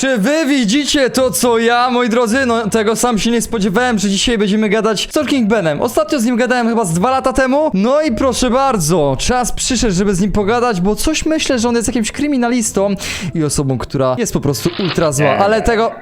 Czy wy widzicie to co ja, moi drodzy? No tego sam się nie spodziewałem, że dzisiaj będziemy gadać z Talking Benem. Ostatnio z nim gadałem chyba z dwa lata temu. No i proszę bardzo, czas przyszedł, żeby z nim pogadać, bo coś myślę, że on jest jakimś kryminalistą i osobą, która jest po prostu ultra zła, ale tego...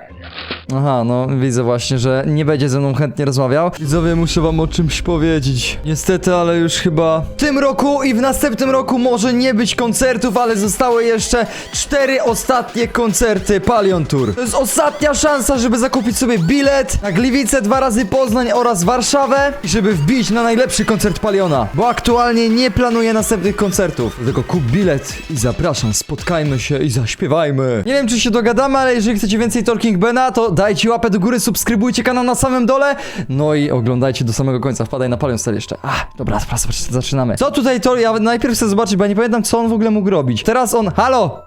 Aha, no widzę właśnie, że nie będzie ze mną chętnie rozmawiał. Widzowie, muszę wam o czymś powiedzieć. Niestety, ale już chyba w tym roku i w następnym roku może nie być koncertów, ale zostały jeszcze cztery ostatnie koncerty Palion Tour. To jest ostatnia szansa, żeby zakupić sobie bilet na Gliwice, dwa razy Poznań oraz Warszawę i żeby wbić na najlepszy koncert Paliona, bo aktualnie nie planuję następnych koncertów. Dlatego kup bilet i zapraszam, spotkajmy się i zaśpiewajmy. Nie wiem, czy się dogadamy, ale jeżeli chcecie więcej Talking Bena, to dajcie łapę do góry, subskrybujcie kanał na samym dole, no i oglądajcie do samego końca, wpadaj na Palion Star jeszcze. A, dobra, dobra, zaczynamy. Co tutaj to, ja najpierw chcę zobaczyć, bo ja nie pamiętam, co on w ogóle mógł robić. Teraz on, halo!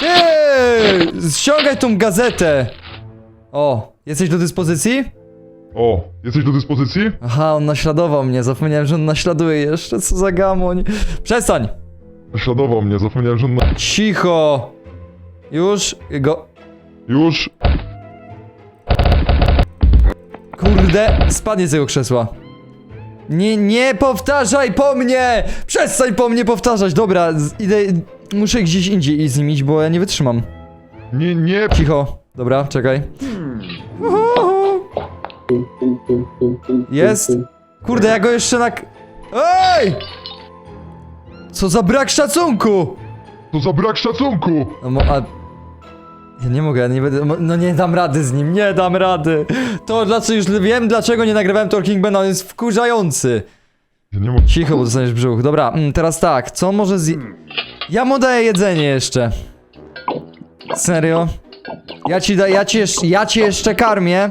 Ty! Ściągaj tą gazetę! O, jesteś do dyspozycji? O, jesteś do dyspozycji? Aha, on naśladował mnie, zapomniałem, że on naśladuje jeszcze, co za gamoń. Przestań! Naśladował mnie, zapomniałem, że on na... Cicho! Już go... Już? Kurde, spadnie z jego krzesła. Nie, nie powtarzaj po mnie! Przestań po mnie powtarzać! Dobra, z, idę... Muszę gdzieś indziej z nim iść, bo ja nie wytrzymam. Nie, nie... Cicho. Dobra, czekaj. Jest? Kurde, ja go jeszcze na... Ej! Co za brak szacunku! To za brak szacunku! No mo, a... Ja nie mogę, ja nie będę... No nie dam rady z nim, nie dam rady! To dlaczego już wiem, dlaczego nie nagrywałem Talking Bena, on jest wkurzający! Ja nie mogę... Cicho, bo dostaniesz brzuch. Dobra, mm, teraz tak, co może zje... Ja mu daję jedzenie jeszcze. Serio? Ja ci da, ja ci, jeszcze, ja ci jeszcze karmię.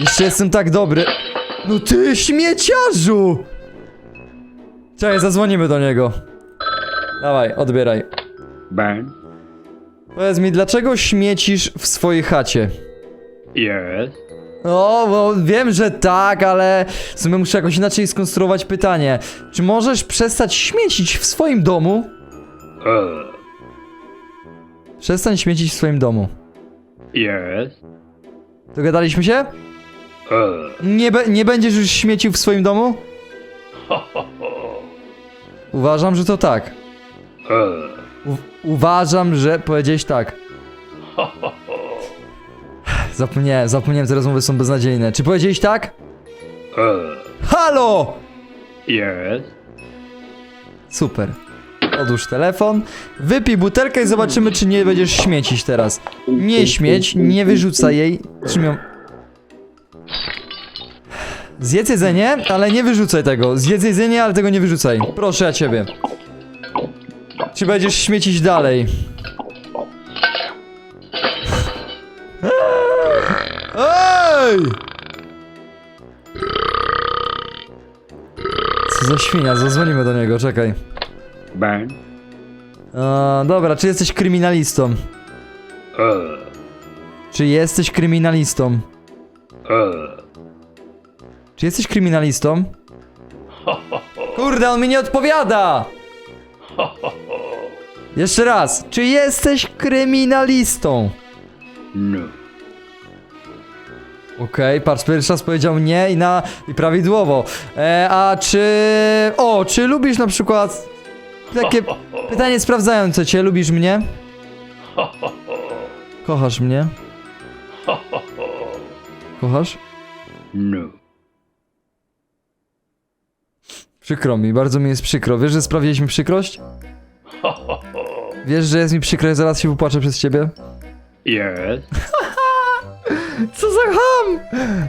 Jeszcze jestem tak dobry. No ty śmieciarzu! Czekaj, zadzwonimy do niego. Dawaj, odbieraj. Ben? Powiedz mi, dlaczego śmiecisz w swojej chacie? Yes. O, bo wiem, że tak, ale w sumie muszę jakoś inaczej skonstruować pytanie. Czy możesz przestać śmiecić w swoim domu? Uh. Przestań śmiecić w swoim domu. Yes. Dogadaliśmy się? Uh. Nie, be, nie będziesz już śmiecił w swoim domu? Uważam, że to tak. Uh. U, uważam, że powiedziałeś tak. Zapomniałem, zapomniałem, te rozmowy są beznadziejne. Czy powiedziałeś tak? Uh. Halo! Yes. Super. Odłóż telefon, wypij butelkę i zobaczymy, czy nie będziesz śmiecić teraz. Nie śmieć, nie wyrzucaj jej. Trzym ją. Zjedz jedzenie, ale nie wyrzucaj tego. Zjedz jedzenie, ale tego nie wyrzucaj. Proszę ja ciebie. Czy będziesz śmiecić dalej? Ej! Co za świnia, zadzwonimy do niego, czekaj. Ben? A, dobra, czy jesteś kryminalistą? Uh. Czy jesteś kryminalistą? Uh. Czy jesteś kryminalistą? Kurde, on mi nie odpowiada! Jeszcze raz, czy jesteś kryminalistą? No. Okej, patrz, pierwszy raz powiedział nie i na i prawidłowo. E, a czy. O, czy lubisz na przykład. Takie pytanie sprawdzające cię, lubisz mnie? Kochasz mnie? Kochasz? No. Przykro mi, bardzo mi jest przykro. Wiesz, że sprawiliśmy przykrość? Wiesz, że jest mi przykro, zaraz się wypłaczę przez ciebie? Yes. Co za ham!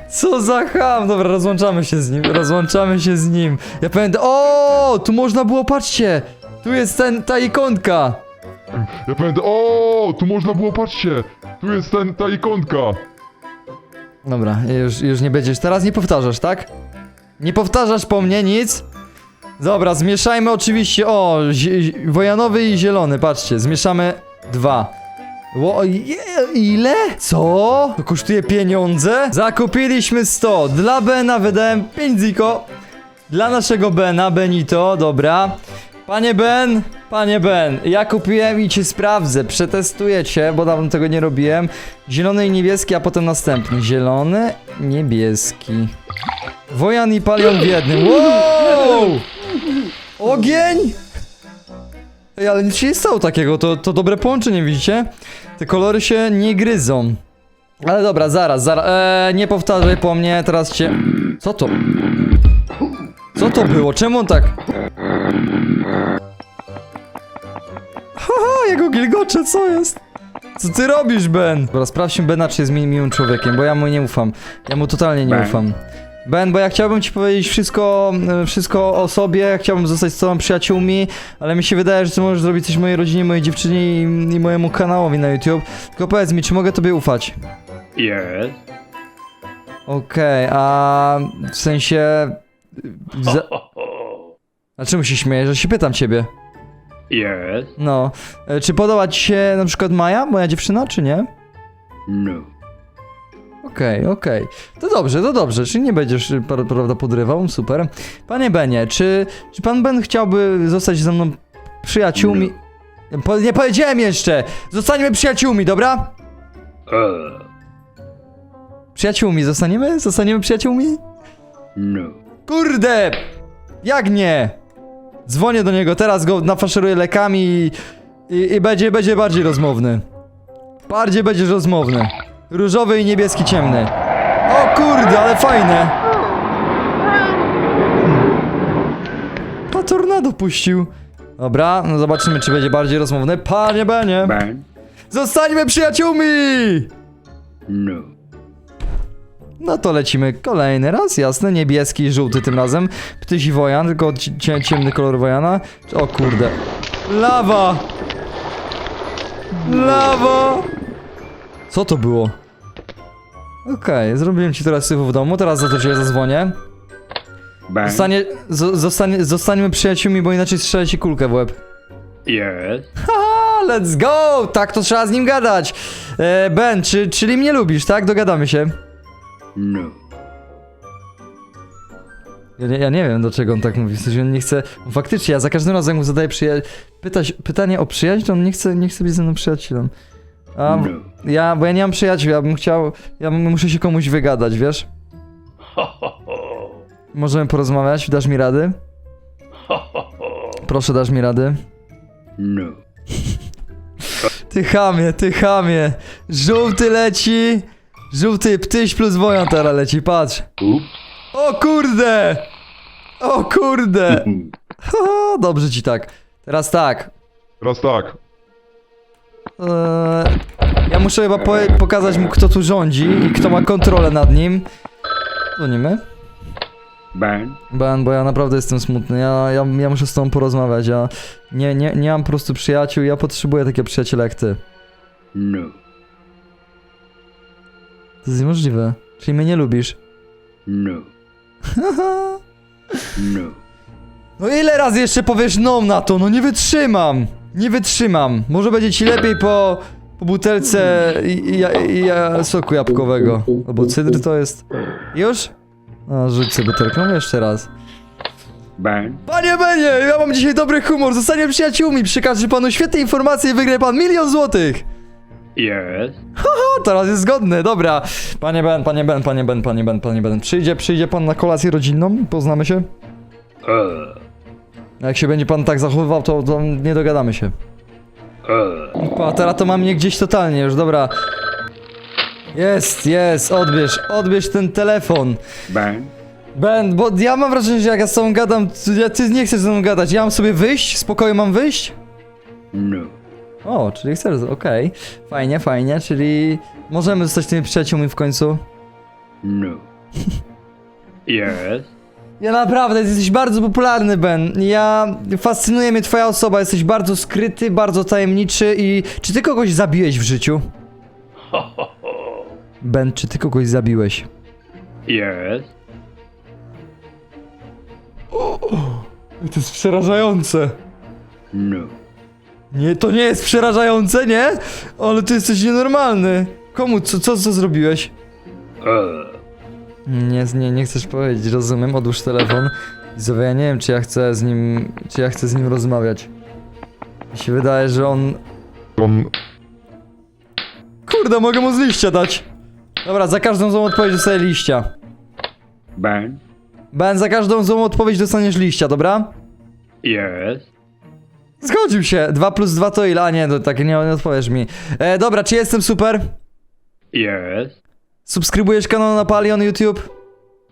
Co za ham! Dobra, rozłączamy się z nim, rozłączamy się z nim. Ja pamiętam, o, tu można było, patrzcie! Tu jest ten, ta ikonka! Ja pamiętam... O, tu można było, patrzcie! Tu jest ten, ta ikonka! Dobra, już, już nie będziesz, teraz nie powtarzasz, tak? Nie powtarzasz po mnie nic? Dobra, zmieszajmy oczywiście, o, wojanowy i zielony, patrzcie, zmieszamy dwa. Ło, ile? Co? To kosztuje pieniądze? Zakupiliśmy 100. Dla Bena wydałem 5 ziko. Dla naszego Bena, Benito, dobra. Panie Ben, Panie Ben, ja kupiłem i cię sprawdzę, przetestuję cię, bo dawno tego nie robiłem. Zielony i niebieski, a potem następny. Zielony, niebieski. Wojan i palion w jednym. Wow! Ogień! Ej, ale nic się nie stało takiego, to, to dobre połączenie, widzicie? Te kolory się nie gryzą. Ale dobra, zaraz, zaraz, eee, nie powtarzaj po mnie, teraz cię... Co to? Co to było? Czemu on tak... Haha, jego gilgocze, co jest? Co ty robisz, Ben? Dobra, sprawdźmy Bena, czy jest mi miłym człowiekiem, bo ja mu nie ufam. Ja mu totalnie nie ufam. Ben, bo ja chciałbym ci powiedzieć wszystko, e, wszystko o sobie, chciałbym zostać z tobą przyjaciółmi, ale mi się wydaje, że ty możesz zrobić coś mojej rodzinie, mojej dziewczynie i, i mojemu kanałowi na YouTube. Tylko powiedz mi, czy mogę tobie ufać? Yes. Okej, a w sensie... Za... A czemu się śmiejesz? Że się pytam ciebie. Yes. No, e, czy podoba ci się na przykład Maja, moja dziewczyna, czy nie? No. Okej, okej. To dobrze, to dobrze, czyli nie będziesz, pra- prawda, podrywał, super. Panie Benie, czy, czy pan Ben chciałby zostać ze mną przyjaciółmi? Po, nie powiedziałem jeszcze! Zostaniemy przyjaciółmi, dobra? Uh. Przyjaciółmi, zostaniemy? Zostaniemy przyjaciółmi? No. Kurde! Jak nie? Dzwonię do niego, teraz go nafaszeruję lekami i, i, i będzie, będzie bardziej rozmowny. Bardziej będziesz rozmowny. Różowy i niebieski ciemny. O kurde, ale fajne. A tornado puścił. Dobra, no zobaczymy, czy będzie bardziej rozmowny. Panie Benie! Ben. Zostańmy przyjaciółmi! No. No to lecimy kolejny raz, jasne, niebieski i żółty tym razem. Ptysi wojan, tylko ci- cie, ciemny kolor wojana. O kurde. Lawa! Lawa! Co to było? Okej, zrobiłem ci teraz syfu w domu, teraz za to cię zadzwonię. Ben. Zostanie, zo- zostanie, zostaniemy przyjaciółmi, bo inaczej strzelę ci kulkę w łeb. Yes. A, let's go! Tak to trzeba z nim gadać. E, ben, czy, czyli mnie lubisz, tak? Dogadamy się. No. Ja nie, ja nie wiem, dlaczego on tak mówi. W sensie on nie chce. Faktycznie, ja za każdym razem mu zadaję przyja- pytać, pytanie o przyjaźń, to on nie chce, nie chce być ze mną przyjacielem. A No. ja, bo ja nie mam przyjaciół, ja bym chciał. Ja bym- muszę się komuś wygadać, wiesz? Możemy porozmawiać, dasz mi rady? Proszę, dasz mi rady. No. Ty chamie, ty chamie. Żółty leci. Żółty ptyś plus wojan teraz leci, patrz. O kurde! O kurde! Haha, dobrze ci tak. Teraz tak. Teraz tak. Eee, ja muszę chyba po pokazać mu, kto tu rządzi i kto ma kontrolę nad nim. Dzwonimy. Ben. Ben, bo ja naprawdę jestem smutny. Ja, ja, ja muszę z tobą porozmawiać. Ja nie, nie, nie mam po prostu przyjaciół. Ja potrzebuję takiego przyjaciela jak ty. No. To jest niemożliwe. Czyli mnie nie lubisz. No. No. No ile razy jeszcze powiesz no na to? No nie wytrzymam. Nie wytrzymam. Może będzie ci lepiej po, po butelce i, i, soku jabłkowego. Albo cydr to jest. Już? No, rzuć sobie butelką jeszcze raz. Panie Benie, ja mam dzisiaj dobry humor, zostanie przyjaciółmi, przekażę panu świetne informacje i wygra pan milion złotych. Yes. O, teraz jest zgodny, dobra. Panie Ben, panie Ben, panie Ben, panie Ben, panie Ben. Przyjdzie, przyjdzie pan na kolację rodzinną, poznamy się? Uh. Jak się będzie pan tak zachowywał, to, to nie dogadamy się. Uh. Pa, teraz to mam mnie gdzieś totalnie już, dobra. Jest, jest, odbierz, odbierz ten telefon. Ben. Ben, bo ja mam wrażenie, że jak ja z tobą gadam, ty, ja- ty nie chcesz ze mną gadać. Ja mam sobie wyjść? Spokojnie mam wyjść? No. O, czyli chcesz, okej. Fajnie, fajnie, czyli możemy zostać tymi przyjaciółmi w końcu. No. Yes. Ja naprawdę, jesteś bardzo popularny, Ben. Ja... Fascynuje mnie twoja osoba, jesteś bardzo skryty, bardzo tajemniczy i... Czy ty kogoś zabiłeś w życiu? Ben, czy ty kogoś zabiłeś? Yes. To jest przerażające. No. Nie, to nie jest przerażające, nie? Ale ty jesteś nienormalny. Komu, co, co, co zrobiłeś? Uh. Nie, nie, nie chcesz powiedzieć, rozumiem, odłóż telefon. Widzowie, ja nie wiem, czy ja chcę z nim, czy ja chcę z nim rozmawiać. Mi się wydaje, że on... On... Kurde, mogę mu z liścia dać. Dobra, za każdą złą odpowiedź dostaję liścia. Ben? Ben, za każdą złą odpowiedź dostaniesz liścia, dobra? Yes. Zgodził się. 2 plus 2 to ile? A nie, to tak nie, nie odpowiesz mi. E, dobra, czy jestem super? Yes. Subskrybujesz kanał na Palion YouTube?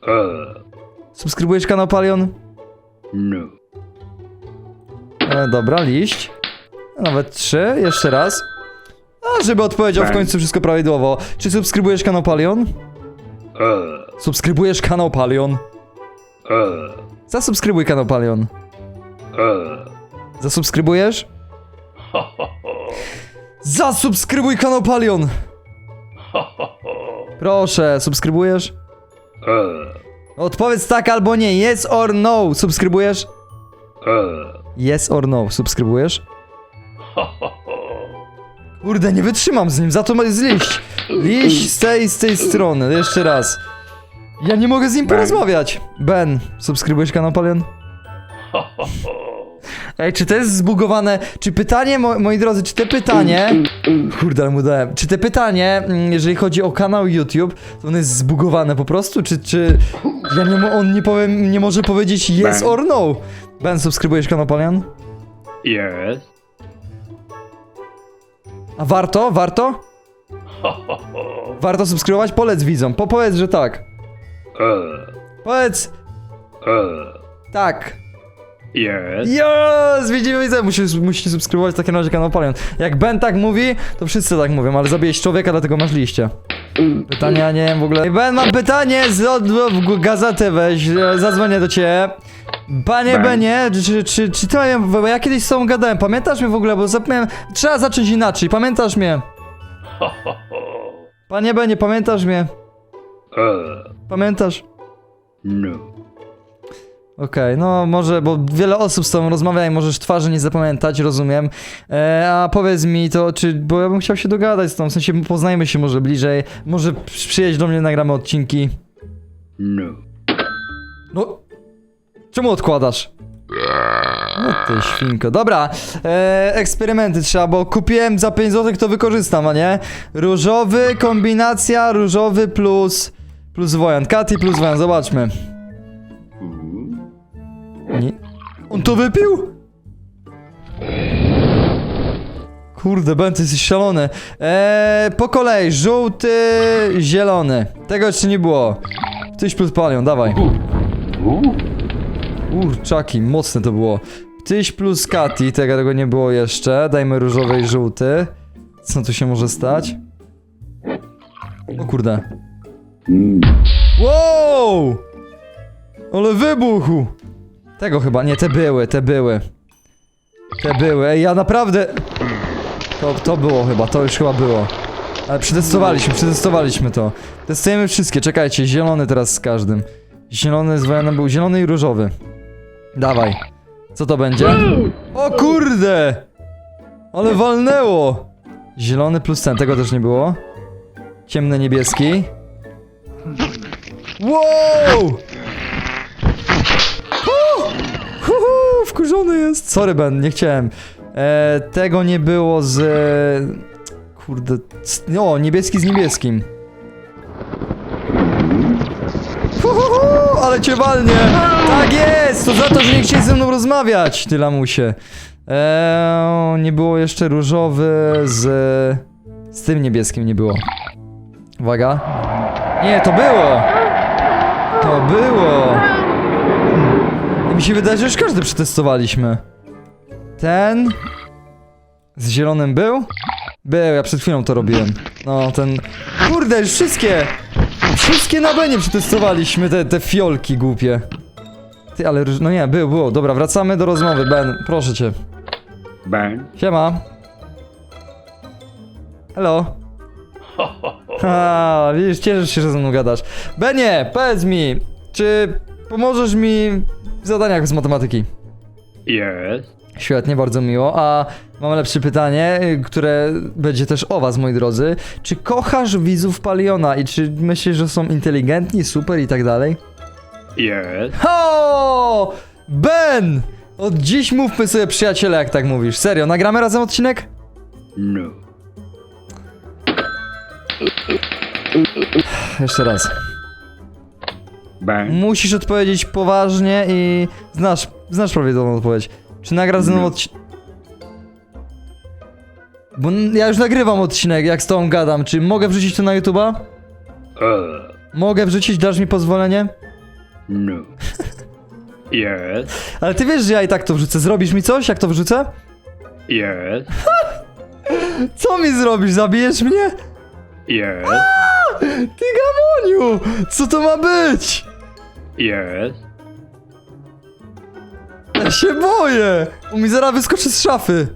Uh. Subskrybujesz kanał Palion? No. E, dobra, liść. Nawet trzy, jeszcze raz. A, żeby odpowiedział w końcu wszystko prawidłowo. Czy subskrybujesz kanał Palion? Uh. Subskrybujesz kanał Palion? Uh. Zasubskrybuj kanał Palion. Uh. Zasubskrybujesz? Zasubskrybuj kanał Palion! Proszę, subskrybujesz? Uh. Odpowiedz tak albo nie. Yes or no. Subskrybujesz? Uh. Yes or no. Subskrybujesz? Kurde, nie wytrzymam z nim, za to jest liść. Liść z tej, z tej strony, jeszcze raz. Ja nie mogę z nim porozmawiać. Ben, subskrybujesz kanał Palion? Ej, czy to jest zbugowane? Czy pytanie, mo moi drodzy, czy te pytanie... Kurde, ale mu dałem. Czy te pytanie, mm, jeżeli chodzi o kanał YouTube, to ono jest zbugowane po prostu? Czy, czy... Ja nie mo on nie, powiem, nie może powiedzieć yes Ben. or no? Ben, subskrybujesz kanał Palion? Yes. A warto? Warto? Warto subskrybować? Polec widzom. Po powiedz, że tak. Uh. Powiedz Uh. tak. Yes. Yes! Widzimy, widzę. Musisz, musisz subskrybować w takim razie kanał Palion. Jak Ben tak mówi, to wszyscy tak mówią, ale zabiłeś człowieka, dlatego masz liście. Pytania nie wiem w ogóle. Ben, mam pytanie z od, w gazetę weź, e, zadzwonię do ciebie. Panie Ben. Benie, czy, czy, czy ja, bo ja kiedyś z tobą gadałem, pamiętasz mnie w ogóle, bo zapomniałem, trzeba zacząć inaczej, pamiętasz mnie? Ho, ho, ho. Panie Benie, pamiętasz mnie? Uh. Pamiętasz? No. Okej, no może, bo wiele osób z tobą rozmawia i możesz twarzy nie zapamiętać, rozumiem. E, a powiedz mi to, czy, bo ja bym chciał się dogadać z tą, w sensie poznajmy się może bliżej, może przy- przyjedź do mnie, nagramy odcinki. No. No, czemu odkładasz? No ty świnko. Dobra, e, eksperymenty trzeba, bo kupiłem za 5 zł, to wykorzystam, a nie? Różowy, kombinacja, różowy plus, plus wojan. Katy plus wojan, zobaczmy. Nie. On to wypił? Kurde, ty jesteś szalony. Eee, po kolei, żółty, zielony. Tego jeszcze nie było. Tyś plus palion, dawaj. Kurczaki, mocne to było. Tyś plus Kati, tego, tego nie było jeszcze. Dajmy różowy i żółty. Co tu się może stać? O kurde. Wow! Ale wybuchł! Tego chyba, nie, te były, te były. Te były, ja naprawdę... To, to było chyba, to już chyba było. Ale przetestowaliśmy, przetestowaliśmy to. Testujemy wszystkie, czekajcie, zielony teraz z każdym. Zielony z wojanem był zielony i różowy. Dawaj. Co to będzie? O kurde! Ale walnęło! Zielony plus ten, tego też nie było. Ciemny niebieski. Wow! Hu! Wkurzony jest. Sorry Ben, nie chciałem. E, tego nie było z... e, Kurde... z- O, niebieski z niebieskim. Hu, ale cię walnie! Tak jest! To za to, że nie chcieli ze mną rozmawiać, ty lamusie. Eee, nie było jeszcze różowy z... Z tym niebieskim nie było. Uwaga. Nie, to było! To było! Mi się wydaje, że już każdy przetestowaliśmy. Ten... Z zielonym był? Był, ja przed chwilą to robiłem. No, ten... Kurde, już wszystkie! Wszystkie na benie przetestowaliśmy, te, te fiolki głupie. Ty, ale... No nie, był, było. Dobra, wracamy do rozmowy, Ben. Proszę cię. Ben. Siema. Hello. Ha, widzisz, cieszysz się, że ze mną gadasz. Benie, powiedz mi, czy pomożesz mi w zadaniach z matematyki? Yes. Świetnie, bardzo miło. A mam lepsze pytanie, y, które będzie też o was, moi drodzy. Czy kochasz widzów Paliona i czy myślisz, że są inteligentni, super i tak dalej? Yes. Ho! Ben! Od dziś mówmy sobie przyjaciele, jak tak mówisz. Serio, nagramy razem odcinek? No. Jeszcze raz. Musisz odpowiedzieć poważnie i znasz, znasz prawidłową odpowiedź. Czy nagrasz ze mną Nie. odcinek? Bo n- ja już nagrywam odcinek, jak z tobą gadam. Czy mogę wrzucić to na YouTube'a? Uh. Mogę wrzucić, dasz mi pozwolenie? No. Yes. Ale ty wiesz, że ja i tak to wrzucę. Zrobisz mi coś, jak to wrzucę? Yes. Co mi zrobisz? Zabijesz mnie? Yes. Ty gamoniu! Co to ma być? Yes. Ja się boję! U mi zaraz wyskoczy z szafy.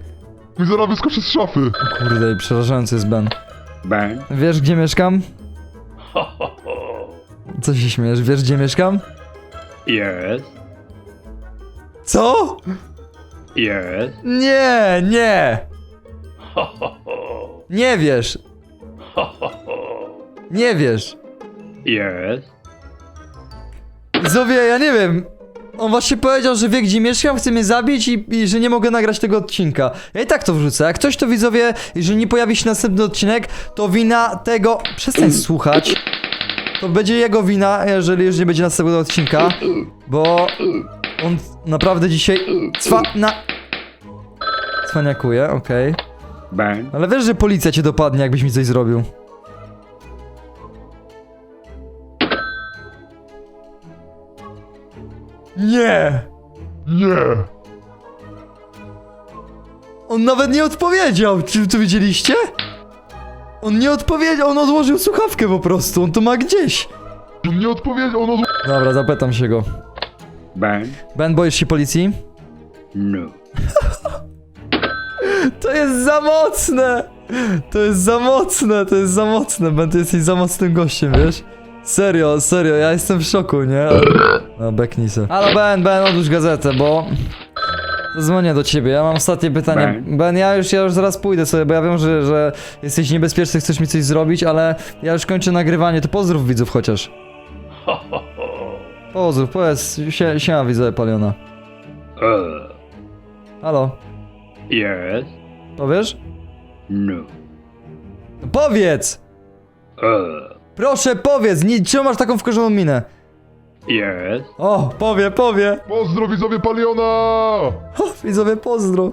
Mi zaraz wyskoczy z szafy. Kurde, i przerażający jest Ben. Bang. Wiesz, gdzie mieszkam? Ho, ho, ho. Co się śmiesz? Wiesz, gdzie mieszkam? Yes. Co? Yes. Nie, nie! Ho, ho, ho. Nie wiesz! Ho, ho, ho. Nie wiesz! Yes. Zowie, ja nie wiem. On właśnie powiedział, że wie gdzie mieszkam, chce mnie zabić i, i że nie mogę nagrać tego odcinka. Ja i tak to wrzucę. Jak ktoś to widzowie, jeżeli nie pojawi się następny odcinek, to wina tego. Przestań słuchać. To będzie jego wina, jeżeli już nie będzie następnego odcinka. Bo on naprawdę dzisiaj cwa na. Cwaniakuje, okej. Bang. Ale wiesz, że policja cię dopadnie, jakbyś mi coś zrobił. Nie! Nie. On nawet nie odpowiedział! Czy to widzieliście? On nie odpowiedział, on odłożył słuchawkę po prostu, on to ma gdzieś. On nie odpowiedział, on od... Dobra, zapytam się go. Bang. Ben, boisz się policji? No. To jest za mocne! To jest za mocne, to jest za mocne, Ben, ty jesteś za mocnym gościem, wiesz? Serio, serio, ja jestem w szoku, nie? No, beknij se. Halo Ben, Ben, odłóż gazetę, bo... Dzwonię do ciebie, ja mam ostatnie pytanie. Ben? Ja już, ja już zaraz pójdę sobie, bo ja wiem, że, że jesteś niebezpieczny, chcesz mi coś zrobić, ale ja już kończę nagrywanie, to pozdrów widzów chociaż. Ho, ho, ho. Pozdrów, powiedz, sie, siema widzowie Paliona. Uh. Halo, Yes. powiesz? No. No Powiedz! Uh. Proszę powiedz, nie, czemu masz taką wkurzoną minę? Yes. O, powie, powie. Pozdro widzowie Paliona! O, widzowie, pozdro.